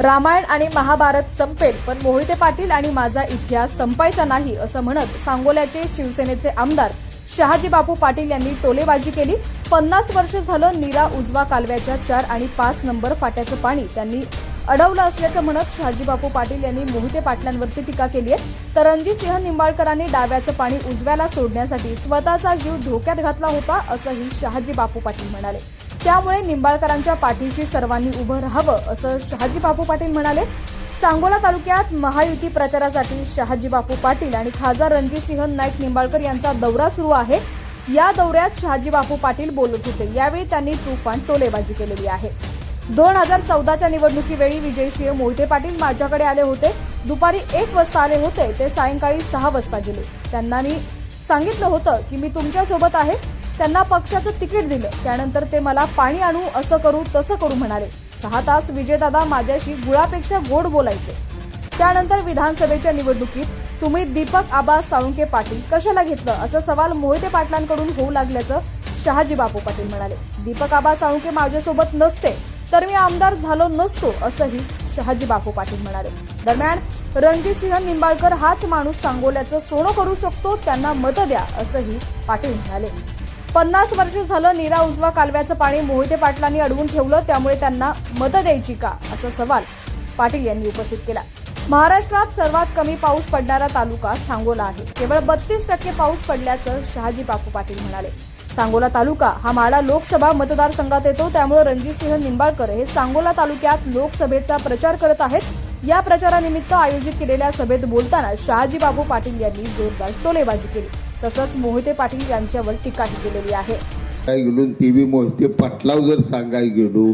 रामायण आणि महाभारत संपेल पण मोहिते पाटील आणि माझा इतिहास संपायचा नाही असं म्हणत सांगोल्याचे शिवसेनेचे आमदार शहाजी बापू पाटील यांनी टोलेबाजी केली. पन्नास वर्ष झालं नीरा उजवा कालव्याच्या चार आणि पाच नंबर फाट्याचं पाणी त्यांनी अडवलं असल्याचं म्हणत शहाजी बापू पाटील यांनी मोहिते पाटलांवरती टीका केली आहे. तर रणजितसिंह निंबाळकरांनी डाव्याचं पाणी उजव्याला सोडण्यासाठी स्वतःचा जीव धोक्यात घातला होता असंही शहाजी बापू पाटील म्हणाले. त्यामुळे निंबाळकरांच्या पाठीशी सर्वांनी उभं राहावं असं शहाजी बापू पाटील म्हणाले. सांगोला तालुक्यात महायुती प्रचारासाठी शहाजी बापू पाटील आणि खासदार रणजितसिंह नाईक निंबाळकर यांचा दौरा सुरू आहे. या दौऱ्यात शहाजी बापू पाटील बोलत होते. यावेळी त्यांनी तुफान टोलेबाजी केलेली आहे. दोन हजार चौदाच्या निवडणुकीवेळी विजयसिंह मोहिते पाटील माझ्याकडे आले होते. दुपारी एक वाजता आले होते. ते सायंकाळी सहा वाजता गेले. त्यांना मी सांगितलं होतं की मी तुमच्यासोबत आहे. त्यांना पक्षाचं तिकीट दिलं. त्यानंतर ते मला पाणी आणू असं करू तसं करू म्हणाले. सहा तास विजयदादा माझ्याशी गुळापेक्षा गोड बोलायचे. त्यानंतर विधानसभेच्या निवडणुकीत तुम्ही दीपक आबा साळुंके पाटील कशाला घेतलं? असा सवाल मोहिते पाटलांकडून होऊ लागल्याचं शहाजी बापू पाटील म्हणाले. दीपक आबा साळुंके माझ्यासोबत नसते तर मी आमदार झालो नसतो असंही शहाजी बापू पाटील म्हणाले. दरम्यान रणजितसिंह निंबाळकर हाच माणूस सांगोल्याचं सोनं करू शकतो त्यांना मतं द्या असंही पाटील म्हणाले. पन्नास वर्ष झालं नीरा उजवा कालव्याचं पाणी मोहिते पाटलांनी अडवून ठेवलं त्यामुळे त्यांना मतं द्यायची का? असा सवाल पाटील यांनी उपस्थित केला. महाराष्ट्रात सर्वात कमी पाऊस पडणारा तालुका सांगोला आहे. केवळ बत्तीस टक्के पाऊस पडल्याचं शहाजी बापू पाटील म्हणाले. सांगोला तालुका हा माळा लोकसभा मतदारसंघात येतो त्यामुळे रणजितसिंह निंबाळकर हे सांगोला तालुक्यात लोकसभेचा प्रचार करत आहेत. या प्रचारानिमित्त आयोजित केलेल्या सभेत बोलताना शहाजी बापू पाटील यांनी जोरदार टोलेबाजी केली. तसंच मोहिते पाटील यांच्यावर टीकाही केलेली आहे. काय गेलो टीव्ही मोहिते पाटलाव जर सांगाय गेलो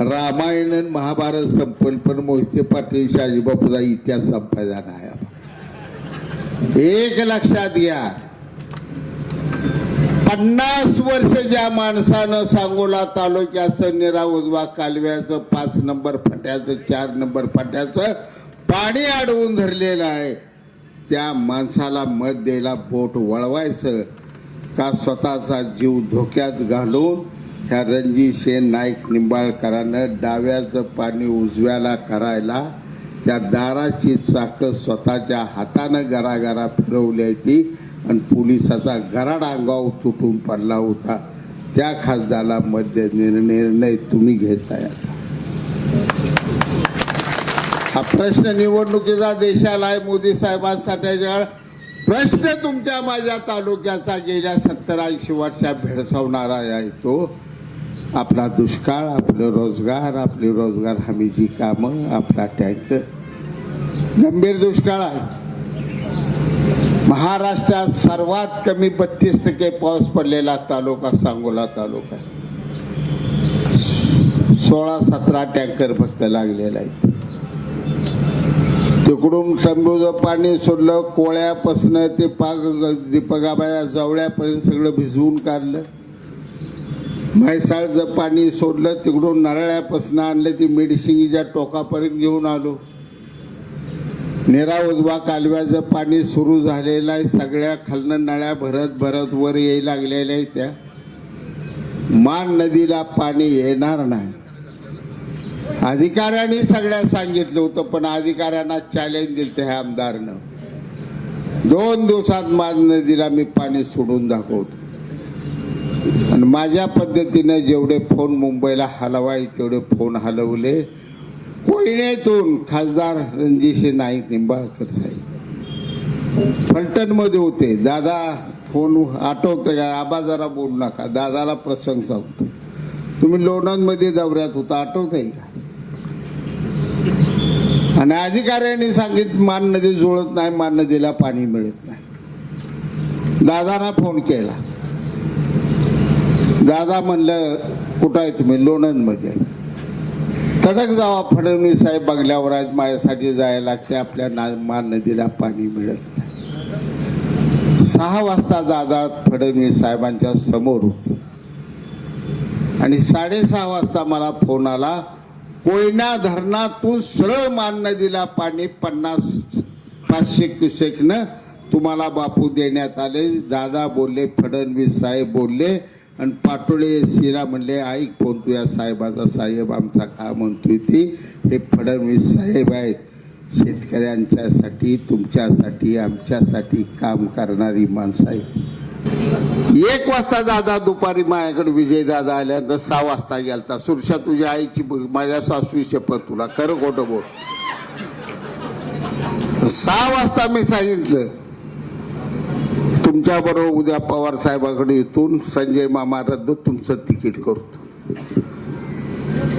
रामायण आणि महाभारत संपल पण मोहिते पाटील शहाजीबापूचा इतिहास संपायचा नाही एक लक्षात घ्या. पन्नास वर्ष ज्या माणसानं सांगोला तालुक्याचं निरा उजवा कालव्याचं पाच नंबर फट्याचं चार नंबर फट्याचं पाणी अडवून धरलेलं आहे. त्या माणसाला मत द्यायला बोट वळवायचं का स्वतःचा जीव धोक्यात घालून ह्या रणजित शेन नाईक निंबाळकरानं डाव्याचं पाणी उजव्याला करायला त्या दाराची चाकं स्वतःच्या हातानं गरागरा फिरवली ती आणि पोलिसाचा गराड अंगाव तुटून पडला होता. त्या खासदाराला मध्य निर्णय तुम्ही घ्यायचा आहे हा प्रश्न निवडणुकीचा देशाला आहे मोदी साहेबांसाठी प्रश्न तुमच्या माझ्या तालुक्याचा गेल्या सत्तर ऐंशी वर्षात भेडसावणारा आहे तो. आपला दुष्काळ आपलं रोजगार आपली रोजगार हमीची कामं आपला टँक. गंभीर दुष्काळ आहे. महाराष्ट्रात सर्वात कमी बत्तीस टक्के पाऊस पडलेला तालुका सांगोला तालुका सोळा सतरा टँकर फक्त लागलेला आहेत. तिकडून शंभूचं पाणी सोडलं कोळ्यापासनं ते पाग दीपगाबाया जवळ्यापर्यंत सगळं भिजवून काढलं. म्हैसाळचं पाणी सोडलं तिकडून नारळ्यापासनं आणलं ती मेडिसिंगीच्या टोकापर्यंत घेऊन आलो. निरा उजवा कालव्याचं पाणी सुरू झालेलं आहे सगळ्या खालनं नळ्या भरत भरत वर यायला लागलेल्या आहेत त्या. मान नदीला पाणी येणार नाही. अधिकाऱ्यांनी सगळ्या सांगितलं होतं पण अधिकाऱ्यांना चॅलेंज दिलं त्या आमदारनं. दोन दिवसात माझ्या नदीला मी पाणी सोडून दाखवतो. आणि माझ्या पद्धतीनं जेवढे फोन मुंबईला हलवाय तेवढे फोन हलवले. कोयनेतून खासदार रणजितसिंह नाईक निंबाळकर साहेब. फलटणमध्ये होते. दादा फोन आठवतं का? आबा जरा बोलू नका. दादाला प्रसंग सांगतो. तुम्ही लोणंदमध्ये दौऱ्यात होता आठवतंय का? आणि अधिकाऱ्यांनी सांगितलं मान नदी जुळत नाही मान नदीला पाणी मिळत नाही. दादाना फोन केला. दादा म्हणलं कुठं आहे तुम्ही? लोणंदमध्ये. तडक जावा फडणवीस साहेब बंगल्यावर आहेत माझ्यासाठी जायला लागते आपल्या ना मान नदीला पाणी मिळत नाही. सहा वाजता दादा फडणवीस साहेबांच्या समोर होते. आणि साडेसहा वाजता मला फोन आला कोयना धरणातून सरळ मान नदीला पाणी पन्नास पाचशे क्युसेकनं तुम्हाला बापू देण्यात आले. दादा बोलले फडणवीस साहेब बोलले आणि पाटोळे सीला म्हणले ऐक फोन तुया साहेबाचा साहेब आमचा का म्हणतोय ते? हे फडणवीस साहेब आहेत. शेतकऱ्यांच्यासाठी तुमच्यासाठी आमच्यासाठी काम करणारी माणसं आहेत. एक वाजता दादा दुपारी माझ्याकडे विजय दादा आल्यानंतर सहा वाजता गेलता. सुरक्षा तुझ्या आईची माझ्या सासू शपथ तुला. खरं खोटं बोल. सहा वाजता मी सांगितलं तुमच्या बरोबर उद्या पवार साहेबाकडे इथून संजय मामा रद्द तुमचं तिकीट करतो.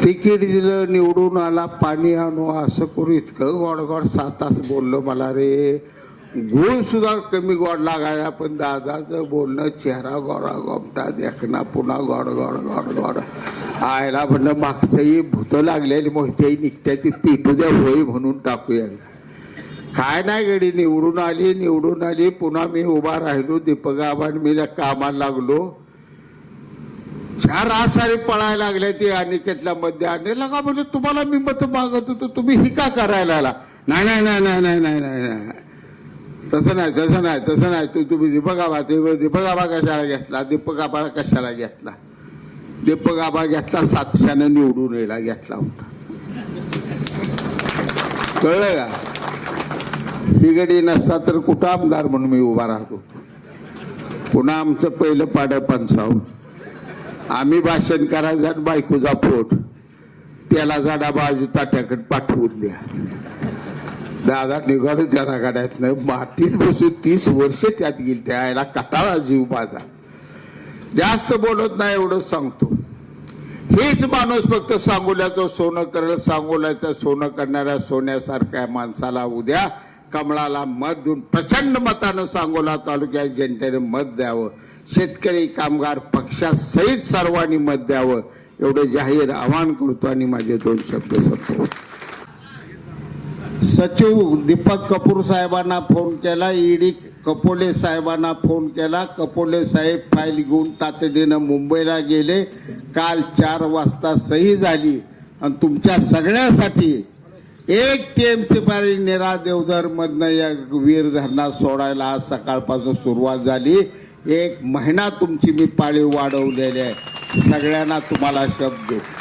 तिकीट दिलं निवडून आला पाणी आणू असं करू इतकं गोड गोड सात तास बोललो मला रे. गुण सुद्धा कमी गोड लागायला पण दादाचं बोलणं चेहरा गोरा गोमटा देखणं पुन्हा गोड गोड गोड गोड आयला म्हणलं मागचंही भूत लागलेली मोहित्याही निघत्या ती पिटू द्या होई म्हणून टाकूया काय नाही गडी निवडून आली निवडून आली पुन्हा मी उभा राहिलो दीपक आबान मी कामाला लागलो चार आसारी पळायला लागले ती त्यातल्या मध्ये आणि लगा म्हणजे तुम्हाला मी मत मागत होतो तुम्ही ही का करायला नाही नाही नाही नाही नाही नाही नाही नाही तसं नाही तसं नाही तसं नाही. तू तुम्ही दीपक आबा तुम्ही दीपक आबा कशाला घेतला? दीपक आबा कशाला घेतला? दीपक आबा घेतला सातशानं निवडून यायला घेतला होता. कळलं का? ही गडी नसता तर कुठं आमदार म्हणून मी उभा राहतो? पुन्हा आमचं पहिलं पाड्या पंचावन्न. आम्ही भाषण करायचं बायकोचा फोट त्याला जाडा बाजू ताट्याकडे पाठवून द्या. दादा निघालो त्या गाड्यातनं मातीत बसून तीस वर्ष त्यात गेली. त्याला कटाळा जीव माझा. जास्त बोलत नाही एवढंच सांगतो. हेच माणूस फक्त सांगोल्याचं सोनं करेल. सांगोल्याचं सोनं करणाऱ्या सोन्यासारख्या माणसाला उद्या कमळाला मत देऊन प्रचंड मतानं सांगोला तालुक्यात जनतेने मत द्यावं. शेतकरी कामगार पक्षासहित सर्वांनी मत द्यावं. एवढं जाहीर आवाहन करतो आणि माझे दोन शब्द संपवतो. सचिव दीपक कपूर साहेबांना फोन केला ईडी कपोले साहेबांना फोन केला. कपोले साहेब फाईल घेऊन तातडीनं मुंबईला गेले. काल चार वाजता सही झाली. आणि तुमच्या सगळ्यासाठी एक टीएमसी पाणी निरा देवधरमधनं या वीर धरणात सोडायला आज सकाळपासून सुरुवात झाली. एक महिना तुमची मी पाळी वाढवलेली आहे. सगळ्यांना तुम्हाला शब्द देतो.